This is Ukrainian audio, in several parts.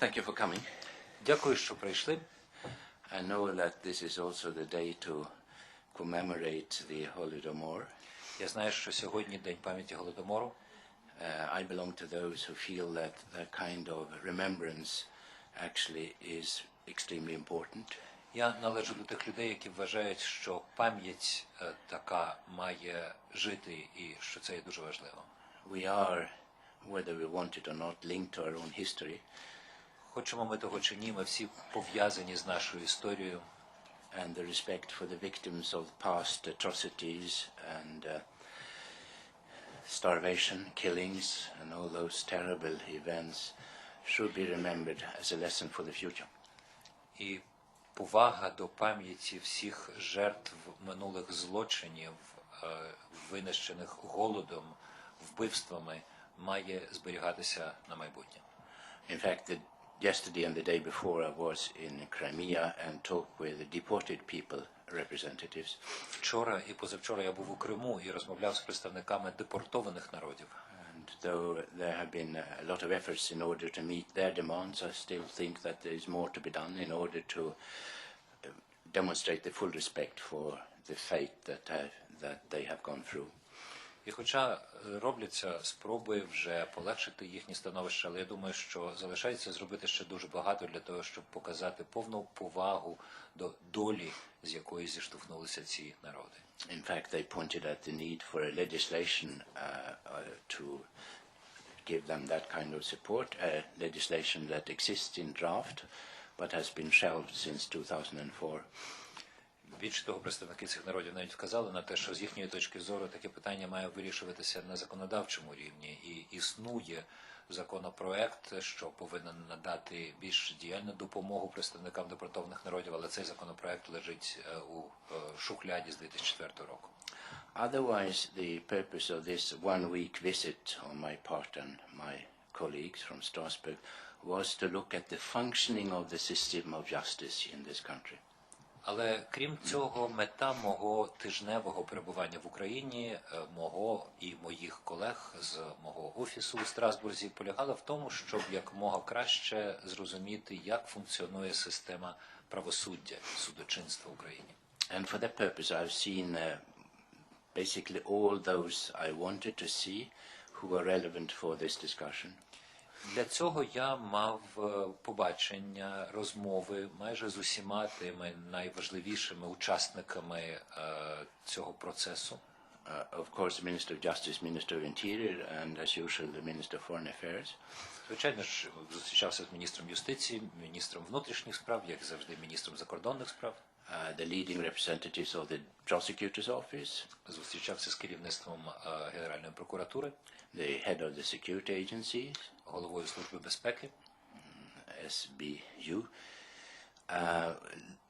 Thank you for coming. Дякую, що прийшли. I know that this is also the day to commemorate the Holodomor. Я знаю, що сьогодні День пам'яті Голодомору. Uh, I belong to those who feel that that kind of remembrance actually is extremely important. Я належу до тих людей, які вважають, що пам'ять е, така має жити і що це є дуже важливо. We are, whether we want it or not, linked to our own history, Хочемо ми того чи ні, ми всі пов'язані з нашою історією. and the respect for the victims of past atrocities and uh, starvation, killings, and all those terrible events should be remembered as a lesson for the future. І повага до пам'яті всіх жертв минулих злочинів, е, винищених голодом, вбивствами, має зберігатися на майбутнє. In fact, the, yesterday and the day before, I was in Crimea and talked with the deported people representatives. Вчора і позавчора я був у Криму і розмовляв з представниками депортованих народів. And though there have been a lot of efforts in order to meet their demands, I still think that there is more to be done in order to uh, demonstrate the full respect for the fate that, have, that they have gone through. І хоча е, робляться спроби вже полегшити їхнє становище, але я думаю, що залишається зробити ще дуже багато для того, щоб показати повну повагу до долі, з якої зіштовхнулися ці народи. In fact, they pointed at the need for a legislation uh, uh, to give them that kind of support, a legislation that exists in draft but has been shelved since 2004. Більше того, представники цих народів навіть вказали на те, що з їхньої точки зору таке питання має вирішуватися на законодавчому рівні, і існує законопроект, що повинен надати більш діяльну допомогу представникам депортованих народів, але цей законопроект лежить е, у е, шухляді з 2004 року. Otherwise, the purpose of this one-week visit on my part and my colleagues from Strasbourg was to look at the functioning of the system of justice in this country. Але крім цього, мета мого тижневого перебування в Україні, е, мого і моїх колег з мого офісу у Страсбурзі, полягала в тому, щоб якомога краще зрозуміти, як функціонує система правосуддя судочинства в Україні. And for that purpose, I've seen uh, basically all those I wanted to see who are relevant for this discussion. Для цього я мав е, побачення, розмови майже з усіма тими найважливішими учасниками е, цього процесу. Uh, of course, the Minister of Justice, Minister of Interior, and as usual, the Minister of Foreign Affairs. Звичайно ж, зустрічався з міністром юстиції, міністром внутрішніх справ, як завжди, міністром закордонних справ. uh, the leading representatives of the prosecutor's office, Зустрічався з керівництвом е, Генеральної прокуратури, the head of the security agencies, головою служби безпеки, SBU, uh,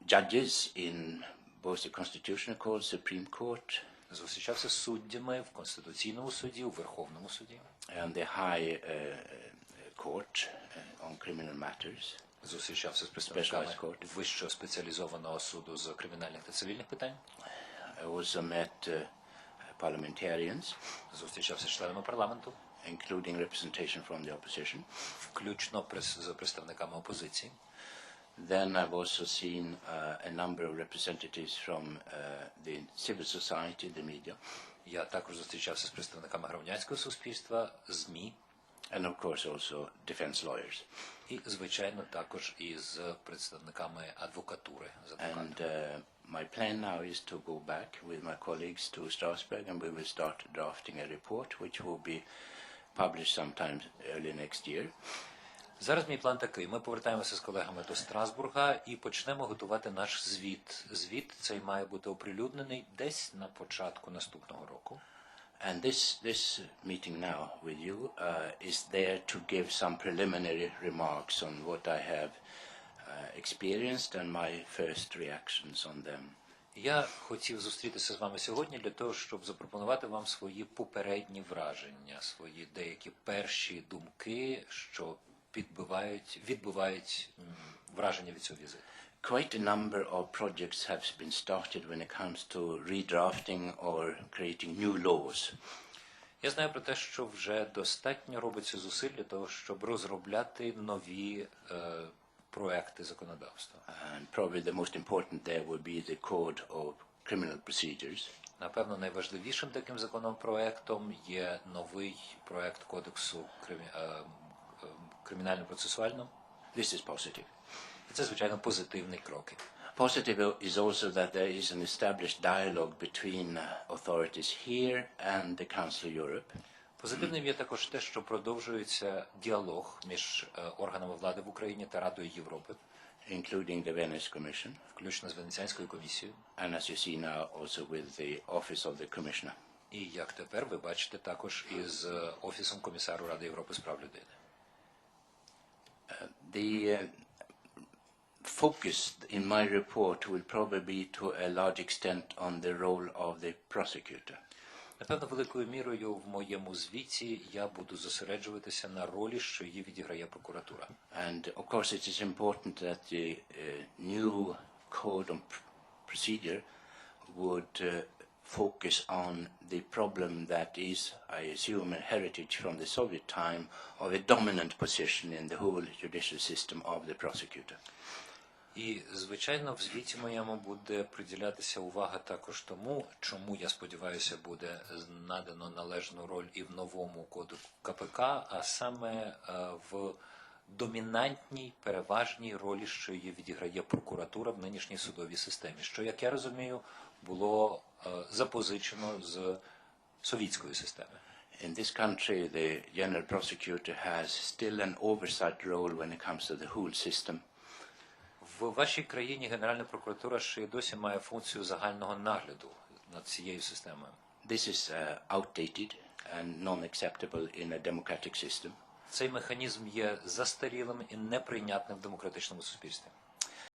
judges in both the Constitutional Court, Supreme Court, Зустрічався з суддями в Конституційному суді, у Верховному суді, and the High uh, Court uh, on criminal matters. зустрічався з представниками court. Вищого спеціалізованого суду з кримінальних та цивільних питань, I also met uh, parliamentarians, зустрічався з членами парламенту, including representation from the opposition. включно з представниками опозиції. Then I've also seen uh, a number of representatives from uh, the civil society, the media, Я також зустрічався з представниками громадянського суспільства, ЗМІ and of course also defense lawyers. і, звичайно, також із представниками адвокатури з адвокатами. And uh, my plan now is to go back with my colleagues to Strasbourg and we will start drafting a report which will be published sometime early next year. Зараз мій план такий: ми повертаємося з колегами до Страсбурга і почнемо готувати наш звіт. Звіт цей має бути оприлюднений десь на початку наступного року. And this, this meeting now with you uh, is there to give some preliminary remarks on what I have uh, experienced and my first reactions on them. Я хотів зустрітися з вами сьогодні для того, щоб запропонувати вам свої попередні враження, свої деякі перші думки, що підбивають, відбувають враження від цього візиту. Quite a number of projects have been started when it comes to redrafting or creating new laws. Я знаю про те, що вже достатньо робиться зусиль для того, щоб розробляти нові е, проекти законодавства. And probably the most important there would be the Code of Criminal Procedures, Напевно, найважливішим таким законопроектом є новий проект кодексу кримі- кримінально-процесуального. This is positive. І це, звичайно, позитивний крок. Positive is also that there is an established dialogue between uh, authorities here and the Council of Europe. Позитивним є також те, що продовжується діалог між е, органами влади в Україні та Радою Європи, including the Venice Commission, включно з Венеціанською комісією. and as you see now, also with the Office of the Commissioner. І як тепер ви бачите також із е, Офісом комісару Ради Європи з прав людини. The uh, focus in my report will probably be to a large extent on the role of the prosecutor. Напевно, великою мірою в моєму звіті я буду зосереджуватися на ролі, що її відіграє прокуратура. And of course, it is important that the uh, new code on pr- procedure would uh, focus on the problem that is, I assume, a heritage from the Soviet time of a dominant position in the whole judicial system of the prosecutor. І, звичайно, в звіті моєму буде приділятися увага також тому, чому, я сподіваюся, буде надано належну роль і в новому коду КПК, а саме е, в домінантній, переважній ролі, що її відіграє прокуратура в нинішній судовій системі, що, як я розумію, було запозичено з совітської системи. In this country, the general prosecutor has still an oversight role when it comes to the whole system. В вашій країні Генеральна прокуратура ще й досі має функцію загального нагляду над цією системою. This is uh, outdated and non-acceptable in a democratic system. Цей механізм є застарілим і неприйнятним в демократичному суспільстві.